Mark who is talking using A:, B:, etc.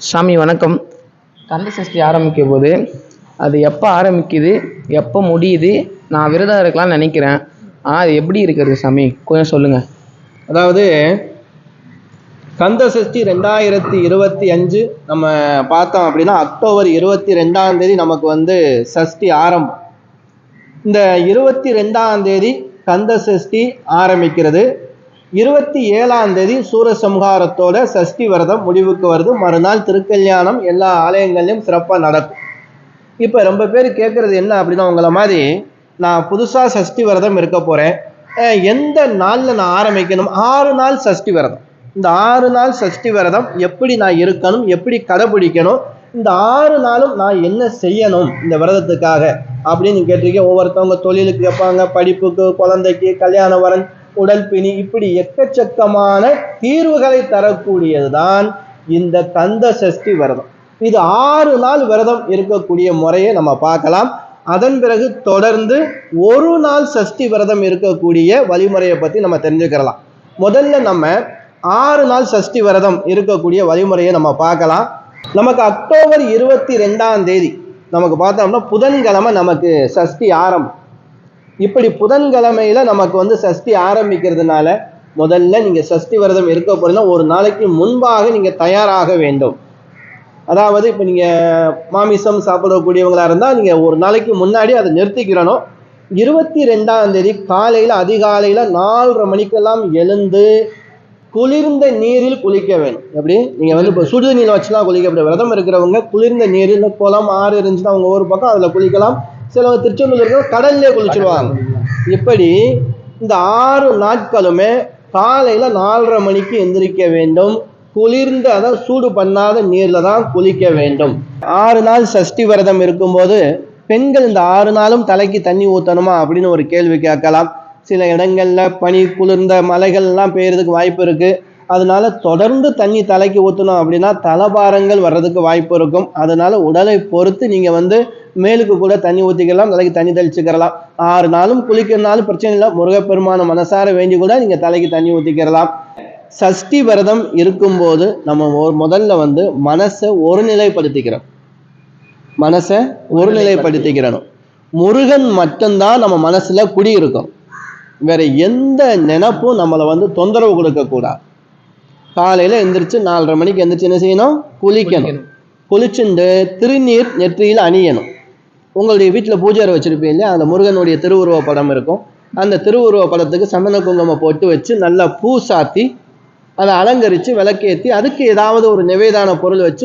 A: சாமி வணக்கம். கந்த சஷ்டி ஆரம்பிக்கும் போது அது எப்போ ஆரம்பிக்குது எப்போ முடியுது நான் விரதம் இருக்கலாம்னு நினைக்கிறேன். ஆனால் அது எப்படி இருக்கிறது சாமி? கொஞ்சம் சொல்லுங்கள்
B: அதாவது கந்த சஷ்டி ரெண்டாயிரத்தி இருபத்தி அஞ்சு நம்ம பார்த்தோம் அப்படின்னா அக்டோபர் இருபத்தி ரெண்டாம் தேதி நமக்கு வந்து சஷ்டி ஆரம்பம். இந்த இருபத்தி ரெண்டாம் தேதி கந்த சஷ்டி ஆரம்பிக்கிறது. இருபத்தி ஏழாம் தேதி சூரசம்ஹாரத்தோட சஷ்டி விரதம் முடிவுக்கு வருது. மறுநாள் திருக்கல்யாணம் எல்லா ஆலயங்கள்லையும் சிறப்பாக நடக்கும். இப்போ ரொம்ப பேர் கேட்குறது என்ன அப்படின்னா உங்களை மாதிரி நான் புதுசாக சஷ்டி விரதம் இருக்க போகிறேன் எந்த நாளில் நான் ஆரம்பிக்கணும்? ஆறு நாள் சஷ்டி விரதம். இந்த ஆறு நாள் சஷ்டி விரதம் எப்படி நான் இருக்கணும்? எப்படி கடைபிடிக்கணும்? இந்த ஆறு நாளும் நான் என்ன செய்யணும் இந்த விரதத்துக்காக அப்படின்னு கேட்டிருக்கீங்க ஒவ்வொருத்தவங்க தொழிலுக்கு கேட்பாங்க படிப்புக்கு குழந்தைக்கு கல்யாண வரன் உடல் பிணி இப்படி எக்கச்சக்கமான தீர்வுகளை தரக்கூடியதுதான் இந்த கந்த சஷ்டி விரதம். இது ஆறு நாள் விரதம் இருக்கக்கூடிய முறையை நம்ம பார்க்கலாம். அதன் பிறகு தொடர்ந்து ஒரு நாள் சஷ்டி விரதம் இருக்கக்கூடிய வழிமுறையை பற்றி நம்ம தெரிஞ்சுக்கிறலாம். முதல்ல நம்ம ஆறு நாள் சஷ்டி விரதம் இருக்கக்கூடிய வழிமுறையை நம்ம பார்க்கலாம். நமக்கு அக்டோபர் இருபத்தி ரெண்டாம் தேதி நமக்கு பார்த்தோம்னா புதன்கிழமை நமக்கு சஷ்டி ஆரம்பம். இப்படி புதன்கிழமையில நமக்கு வந்து சஷ்டி ஆரம்பிக்கிறதுனால முதல்ல நீங்க சஷ்டி விரதம் இருக்க போறீங்கன்னா ஒரு நாளைக்கு முன்பாக நீங்க தயாராக வேண்டும். அதாவது இப்போ நீங்க மாமிசம் சாப்பிடக்கூடியவங்களா இருந்தா நீங்க ஒரு நாளைக்கு முன்னாடி அதை நிறுத்திக்கிறணும். இருபத்தி ரெண்டாம் தேதி காலையில அதிகாலையில நாலரை மணிக்கெல்லாம் எழுந்து குளிர்ந்த நீரில் குளிக்க வேண்டும். எப்படி? நீங்க வந்து இப்போ சுடு நீர் வச்சுலாம் குளிக்க விரதம் இருக்கிறவங்க குளிர்ந்த நீரில் குளம் ஆறு இருந்துச்சுன்னா அவங்க ஒரு பக்கம் அதில் குளிக்கலாம். சிலவங்க திருச்செந்தூர் இருக்கிறவங்க கடல்லே குளிச்சிடுவாங்க இப்படி இந்த ஆறு நாட்களுமே காலையில் நாலரை மணிக்கு எந்திரிக்க வேண்டும். குளிர்ந்த அதாவது சூடு பண்ணாத நீரில் தான் குளிக்க வேண்டும். ஆறு நாள் சஷ்டி விரதம் இருக்கும்போது பெண்கள் இந்த ஆறு நாளும் தலைக்கு தண்ணி ஊற்றணுமா அப்படின்னு ஒரு கேள்வி கேட்கலாம். சில இடங்களில் பனி குளிர்ந்த மலைகள்லாம் பெய்யறதுக்கு வாய்ப்பு இருக்குது அதனால தொடர்ந்து தண்ணி தலைக்கு ஊற்றணும் அப்படின்னா தலபாரங்கள் வர்றதுக்கு வாய்ப்பு இருக்கும். அதனால உடலை பொறுத்து நீங்கள் வந்து மேலுக்கு கூட தண்ணி ஊற்றிக்கலாம் தலைக்கு தண்ணி தெளிச்சுக்கிறலாம் ஆறு நாளும் குளிக்கிறனாலும் பிரச்சனை இல்லை. முருகப்பெருமான மனசார வேண்டி கூட நீங்க தலைக்கு தண்ணி ஊற்றிக்கிறலாம் சஷ்டி விரதம் இருக்கும்போது நம்ம முதல்ல வந்து மனசை ஒருநிலைப்படுத்திக்கிறோம். மனசை ஒருநிலைப்படுத்திக்கிறணும். முருகன் மட்டும்தான் நம்ம மனசுல குடியிருக்கும். வேற எந்த நினைப்பும் நம்மளை வந்து தொந்தரவு கொடுக்கக்கூடாது காலையில எந்திரிச்சு நாலரை மணிக்கு எந்திரிச்சு என்ன செய்யணும்? குளிக்கணும். குளிச்சுண்டு திருநீர் நெற்றியில் அணியணும். உங்களுடைய வீட்டில் பூஜை வச்சுருப்பீங்க இல்லையா? அந்த முருகனுடைய திருவுருவ படம் இருக்கும். அந்த திருவுருவ படத்துக்கு சந்தன குங்குமம் போட்டு வச்சு நல்லா பூ சாத்தி அதை அலங்கரித்து விளக்கேற்றி அதுக்கு ஏதாவது ஒரு நிவேதான பொருள் வச்சு